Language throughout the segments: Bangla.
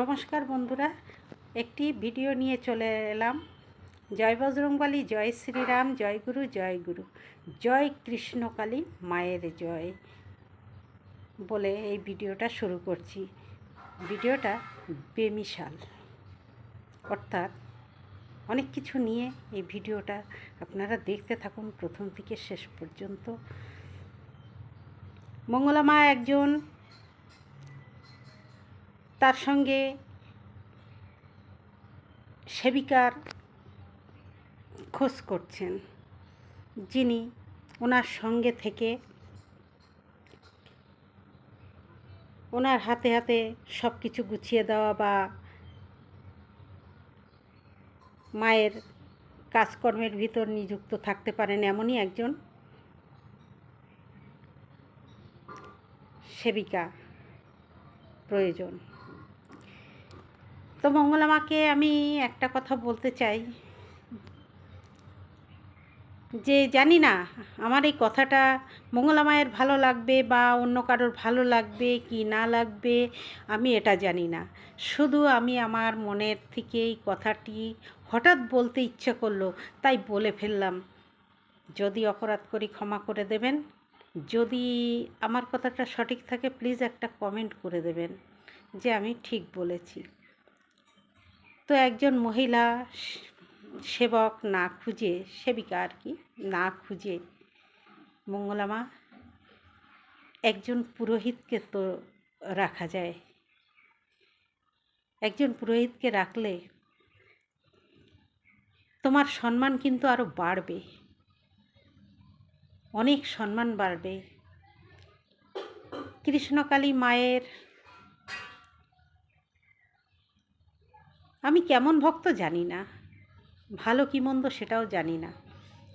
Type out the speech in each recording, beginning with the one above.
নমস্কার বন্ধুরা, একটি ভিডিও নিয়ে চলে এলাম। জয় বজরংবলী, জয় শ্রীরাম, জয় গুরু জয় গুরু, জয় কৃষ্ণকালী মায়ের জয় বলে এই ভিডিওটা শুরু করছি। ভিডিওটা বেমিশাল। অর্থাৎ অনেক কিছু নিয়ে এই ভিডিওটা আপনারা দেখতে থাকুন প্রথম থেকে শেষ পর্যন্ত। মঙ্গলা মা একজন তার সঙ্গে সেবিকার খোঁজ করছেন। যিনি ওনার সঙ্গে থেকে ওনার হাতে হাতে সব কিছু গুছিয়ে দেওয়া বা মায়ের কাজকর্মের ভিতর নিযুক্ত থাকতে পারেন এমনই একজন সেবিকা প্রয়োজন। তো মঙ্গলামাকে আমি একটা কথা বলতে চাই। যে জানি না, আমার এই কথাটা মঙ্গলামায়ের ভালো লাগবে বা অন্য কারোর ভালো লাগবে কি না লাগবে, আমি এটা জানি না। শুধু আমি আমার মনের থেকে এই কথাটি হঠাৎ বলতে ইচ্ছে করল, তাই বলে ফেললাম। যদি অপরাধ করি ক্ষমা করে দেবেন, যদি আমার কথাটা সঠিক থাকে প্লিজ একটা কমেন্ট করে দেবেন যে আমি ঠিক বলেছি। তো একজন মহিলা সেবক না খুঁজে, সেবিকা আর কি, না খুঁজে মঙ্গলামা একজন পুরোহিতকে তো রাখা যায়। একজন পুরোহিতকে রাখলে তোমার সম্মান কিন্তু আরও বাড়বে। অনেক সম্মান বাড়বে। কৃষ্ণকালী মায়ের আমি কেমন ভক্ত জানি না। ভালো কি মন্দ সেটাও জানি না।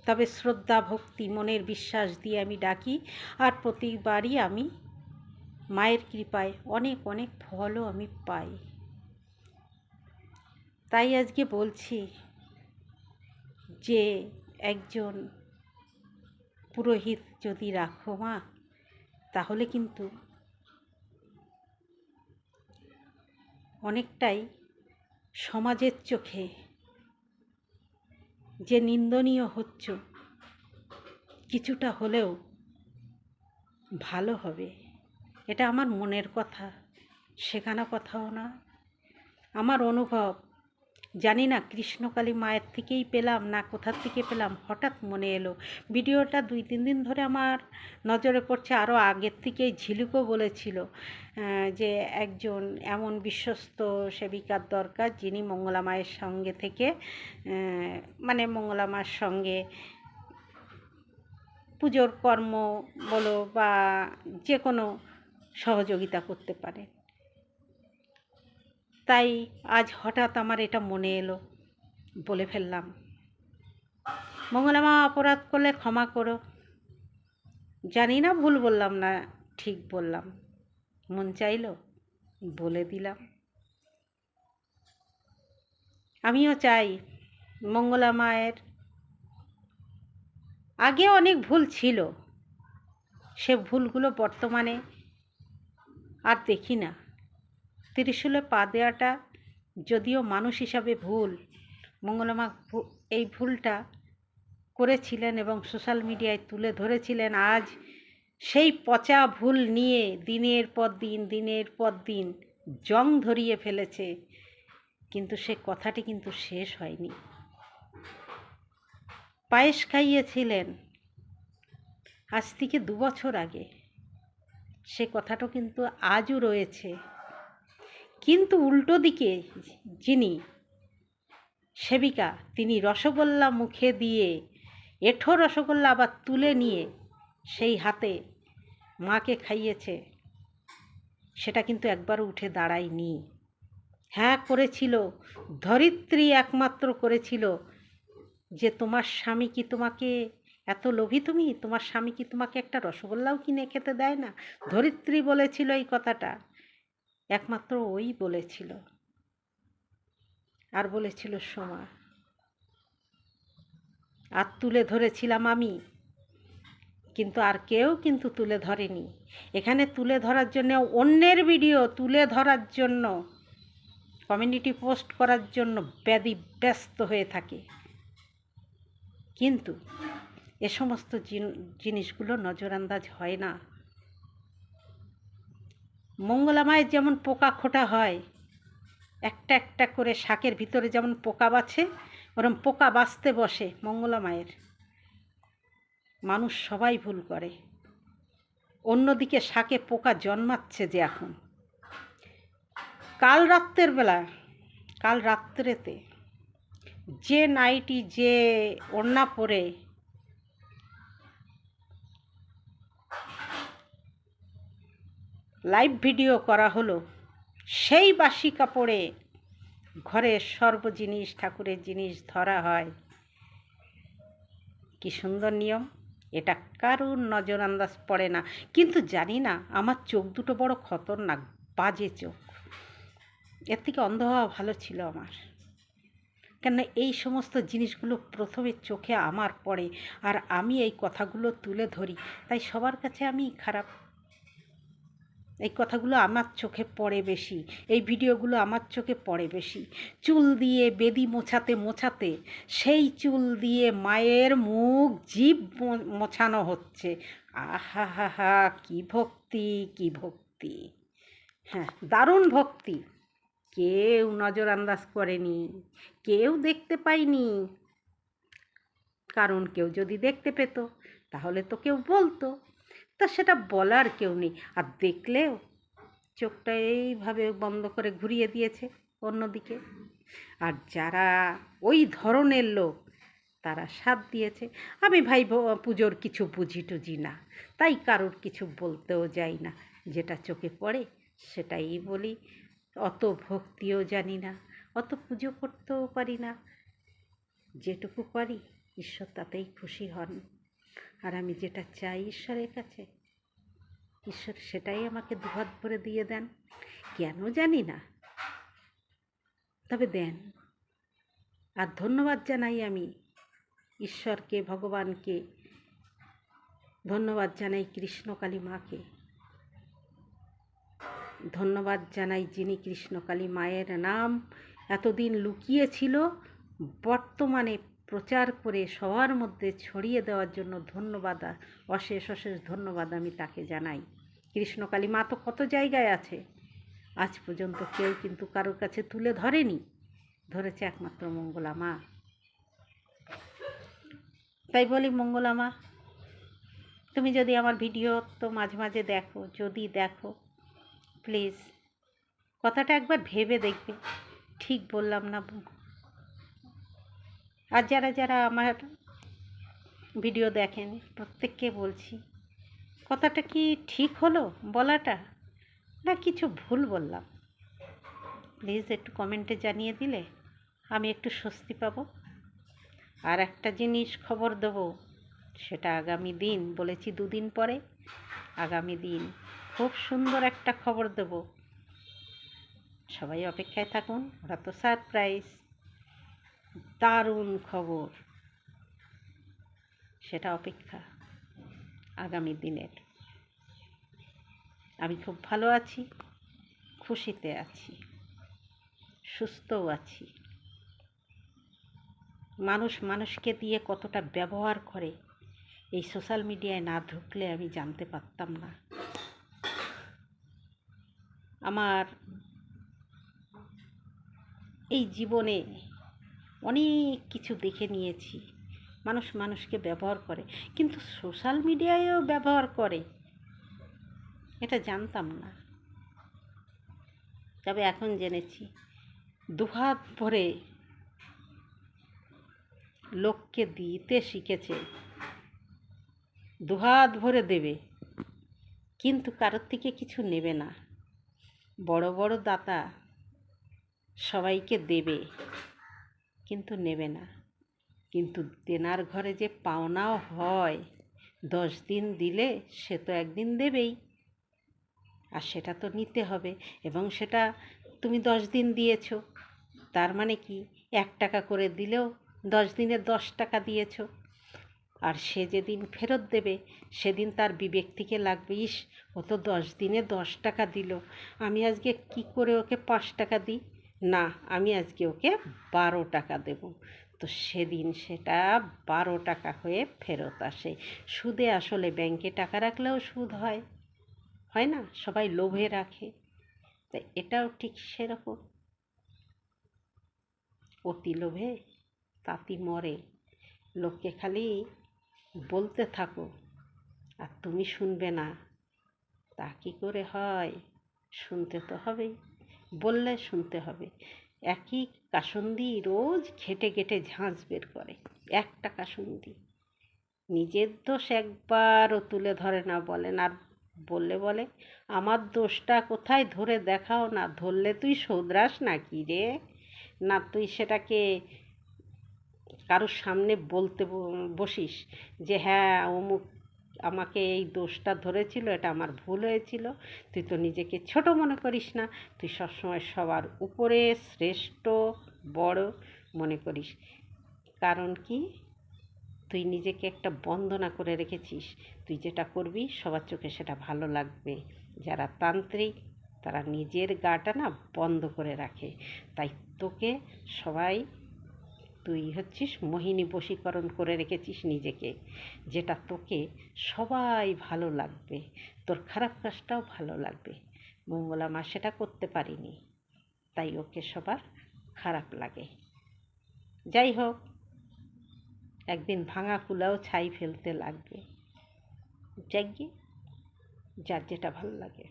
তবে শ্রদ্ধা, ভক্তি, মনের বিশ্বাস দিয়ে আমি ডাকি আর প্রতিবারই আমি মায়ের কৃপায় অনেক অনেক ফলও আমি পাই। তাই আজকে বলছি যে একজন পুরোহিত যদি রাখো মা, তাহলে কিন্তু অনেকটাই সমাজের চোখে। যে নিন্দনীয় হচ্ছ, কিছুটা হলেও ভালো হবে। এটা আমার মনের কথা শেখানো কথাও না। আমার অনুভব জানি না, কৃষ্ণকালী মায়ের থেকেই পেলাম না কোথার থেকে পেলাম? হঠাৎ মনে এলো, ভিডিওটা দুই তিন দিন ধরে আমার নজরে পড়ছে আরও আগের থেকেই ঝিলুকও বলেছিল যে একজন এমন বিশ্বস্ত সেবিকার দরকার যিনি মঙ্গলা মায়ের সঙ্গে থেকে মানে মঙ্গলা মায়ের সঙ্গে পুজোর কর্ম বলো বা যে কোনো সহযোগিতা করতে পারে। তাই আজ হঠাৎ আমার এটা মনে এলো। বলে ফেললাম মঙ্গলামা অপরাধ করলে ক্ষমা করো। জানি না, ভুল বললাম না, ঠিক বললাম। মন চাইল, বলে দিলাম। আমিও চাই মঙ্গলা মায়ের, আগে অনেক ভুল ছিল, সে ভুলগুলো বর্তমানে আর দেখি না। ত্রিশূলে পা দেওয়াটা যদিও মানুষ হিসাবে ভুল, মঙ্গলমা এই ভুলটা করেছিলেন এবং সোশ্যাল মিডিয়ায় তুলে ধরেছিলেন, আজ সেই পচা ভুল নিয়ে দিনের পর দিন, দিনের পর দিন জং ধরিয়ে ফেলেছে, কিন্তু সে কথাটি কিন্তু শেষ হয়নি। পায়েস খাইয়েছিলেন আজ থেকে দু বছর আগে, সে কথাটা কিন্তু আজও রয়েছে। কিন্তু উল্টো দিকে যিনি, সেবিকা, তিনি রসগোল্লা মুখে দিয়ে এঠো রসগোল্লা আবার তুলে নিয়ে সেই হাতে মাকে খাইয়েছে, সেটা কিন্তু একবারও উঠে দাঁড়ায়নি। হ্যাঁ করেছিল, ধরিত্রী একমাত্র করেছিল যে, তোমার স্বামী কি তোমাকে এত লোভী তুমি? তোমার স্বামী কি তোমাকে একটা রসগোল্লাও কিনে খেতে দেয় না? ধরিত্রী বলেছিল এই কথাটা। একমাত্র ওই বলেছিল। আর বলেছিল, সোমা, আর তুলে ধরেছিলাম আমি। কিন্তু আর কেউ কিন্তু তুলে ধরেনি। এখানে তুলে ধরার জন্য, অন্যের ভিডিও তুলে ধরার জন্য কমিউনিটি পোস্ট করার জন্য ব্যাধি ব্যস্ত হয়ে থাকে। কিন্তু এ সমস্ত জিনিসগুলো নজরআন্দাজ হয় না। মঙ্গলা মায়ের যেমন পোকা খোটা হয়, একটা একটা করে শাকের ভিতরে যেমন পোকা বাছে, ওরম পোকা বাঁচতে বসে মঙ্গলা মায়ের মানুষ সবাই ভুল করে। অন্যদিকে শাকে পোকা জন্মাচ্ছে যে এখন। কাল রাত্রের বেলা, কাল রাত্রেতে যে নাইটি, যে ওড়না পরে লাইভ ভিডিও করা হলো। সেই বাসি কাপড়ে ঘরের সর্ব জিনিস ঠাকুরের জিনিস ধরা হয়। কি সুন্দর নিয়ম। এটা কারুর নজর আন্দাজ পড়ে না। কিন্তু জানি না, আমার চোখ দুটো বড় খতরনাক, বাজে চোখ। এর থেকে অন্ধ হওয়া ভালো ছিল আমার। কেন এই সমস্ত জিনিসগুলো প্রথমে চোখে আমার পড়ে, আর আমি এই কথাগুলো তুলে ধরি। তাই সবার কাছে আমি খারাপ এই কথাগুলো আমার চোখে পড়ে বেশি, এই ভিডিওগুলো আমার চোখে পড়ে বেশি। চুল দিয়ে বেদি মোছাতে মোছাতে সেই চুল দিয়ে মায়ের মুখ জীব মোছানো হচ্ছে। আহা হা হা, কী ভক্তি কী ভক্তি। হ্যাঁ দারুণ ভক্তি। কেউ নজর আন্দাজ করেনি, কেউ দেখতে পায়নি। কারণ কেউ যদি দেখতে পেত, তাহলে তো কেউ বলতো। তা সেটা বলার কেউ নেই। আর দেখলেও চোখটা এইভাবে বন্ধ করে ঘুরিয়ে দিয়েছে অন্যদিকে। আর যারা ওই ধরনের লোক, তারা সাথ দিয়েছে। আমি ভাই পুজোর কিছু বুঝি টুঝি না। তাই কারোর কিছু বলতেও যাই না। যেটা চোখে পড়ে সেটাই বলি। অত ভক্তিও জানি না, অত পুজো করতেও পারি না। যেটুকু পারি, ঈশ্বর তাতেই খুশি হন। আর আমি যেটা চাই ঈশ্বরের কাছে, ঈশ্বর সেটাই আমাকে দুহাত ভরে দিয়ে দেন। কেন জানি না। তবে দেন। আর ধন্যবাদ জানাই আমি ঈশ্বরকে, ভগবানকে। ধন্যবাদ জানাই কৃষ্ণকালী মাকে। ধন্যবাদ জানাই যিনি কৃষ্ণকালী মায়ের নাম এতদিন লুকিয়েছিল, বর্তমানে প্রচার করে সবার মধ্যে ছড়িয়ে দেওয়ার জন্য ধন্যবাদ অশেষ অশেষ ধন্যবাদ আমি তাকে জানাই। কৃষ্ণকালী মা তো কত জায়গায় আছে? আজ পর্যন্ত কেউ কিন্তু কারোর কাছে তুলে ধরেনি। ধরেছে একমাত্র মঙ্গলা মা। তাই বলি, মঙ্গলা মা, তুমি যদি আমার ভিডিও তো মাঝে মাঝে দেখো, যদি দেখো প্লিজ কথাটা একবার ভেবে দেখবে। ঠিক বললাম না আর যারা যারা আমার ভিডিও দেখেন, প্রত্যেককে বলছি, কথাটা কি ঠিক হলো বলাটা, না কিছু ভুল বললাম? প্লিজ একটু কমেন্টে জানিয়ে দিলে আমি একটু স্বস্তি পাব। আর একটা জিনিস খবর দেবো, সেটা আগামী দিন, বলেছি দুদিন পরে, আগামী দিন খুব সুন্দর একটা খবর দেব। সবাই অপেক্ষায় থাকুন, ওরা তো সারপ্রাইজ দারুণ খবর। সেটা অপেক্ষা আগামী দিনের। আমি খুব ভালো আছি, খুশিতে আছি, সুস্থও আছি। মানুষ মানুষকে দিয়ে কতটা ব্যবহার করে, এই সোশ্যাল মিডিয়ায় না ঢুকলে আমি জানতে পারতাম না। আমার এই জীবনে অনেক কিছু দেখে নিয়েছি। মানুষ মানুষকে ব্যবহার করে। কিন্তু সোশ্যাল মিডিয়ায়ও ব্যবহার করে। এটা জানতাম না। তবে এখন জেনেছি। দুহাত ভরে লোককে দিতে শিখেছে। দুহাত ভরে দেবে। কিন্তু কারোর থেকে কিছু নেবে না। বড় বড় দাতা সবাইকে দেবে। কিন্তু নেবে না। কিন্তু দেনার ঘরে যে পাওনাও হয়, দশ দিন দিলে সে তো একদিন দেবেই। আর সেটা তো নিতে হবে এবং সেটা তুমি দশ দিন দিয়েছ। তার মানে কি? এক টাকা করে দিলেও দশ দিনে দশ টাকা দিয়েছ। আর সে যেদিন ফেরত দেবে, সেদিন তার বিবেক থেকে লাগবে, ইস, ও তো দশ দিনে দশ টাকা দিল। আমি আজকে কি করে ওকে পাঁচ টাকা দিই? না, আমি আজকে ওকে বারো টাকা দেব। তো সেদিন সেটা বারো টাকা হয়ে ফেরত আসে। সুদে আসলে ব্যাংকে টাকা রাখলেও সুদ হয়। হয় না? সবাই লোভে রাখে। তাই এটাও ঠিক সেরকম। অতি লোভে তাতি মরে। লোককে খালি বলতে থাকো। আর তুমি শুনবে না। তা কী করে হয়? শুনতে তো হবেই। বললে শুনতে হবে। একই কাসন্দি রোজ ঘেটে ঘেটে ঝাঁঝ বের করে, একটা কাসন্দি। নিজের দোষ একবারও তুলে ধরে না বলেন আর বললে বলে, আমার দোষটা কোথায় ধরে দেখাও না, ধরলে তুই শোধরাস না কি রে? না, তুই সেটাকে কারোর সামনে বলতে বসিস যে হ্যাঁ অমুক আমাকে এই দোষটা ধরেছিল, এটা আমার ভুল হয়েছিল। তুই তো নিজেকে ছোট মনে করিস না, তুই সবসময় সবার উপরে শ্রেষ্ঠ, বড় মনে করিস। কারণ কি? তুই নিজেকে একটা বন্দনা করে রেখেছিস। তুই যেটা করবি, সবার চোখে সেটা ভালো লাগবে। যারা তান্ত্রিক, তারা নিজের গাটা না বন্ধ করে রাখে। তাই তোকে সবাই তুই হচ্ছিস, মোহিনী বশীকরণ করে রেখেছিস নিজেকে। যেটা তোকে সবাই ভালো লাগবে, তোর খারাপ কাজটাও ভালো লাগবে। মঙ্গলা মা সেটা করতে পারিনি, তাই ওকে সবার খারাপ লাগে। যাই হোক, একদিন ভাঙা কুলাও ছাই ফেলতে লাগবে। যাই যার যেটা ভালো লাগে।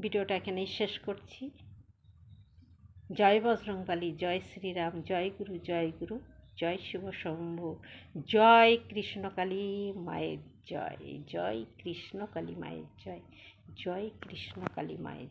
ভিডিওটা এখানেই শেষ করছি। জয় বজরঙ্গালী জয় শ্রীরাম, জয় গুরু জয় গুরু, জয় শিব শম্ভু, জয় কৃষ্ণকালী মায়ের জয় জয় কৃষ্ণকালী মায়ের জয় জয় কৃষ্ণকালী মায়ের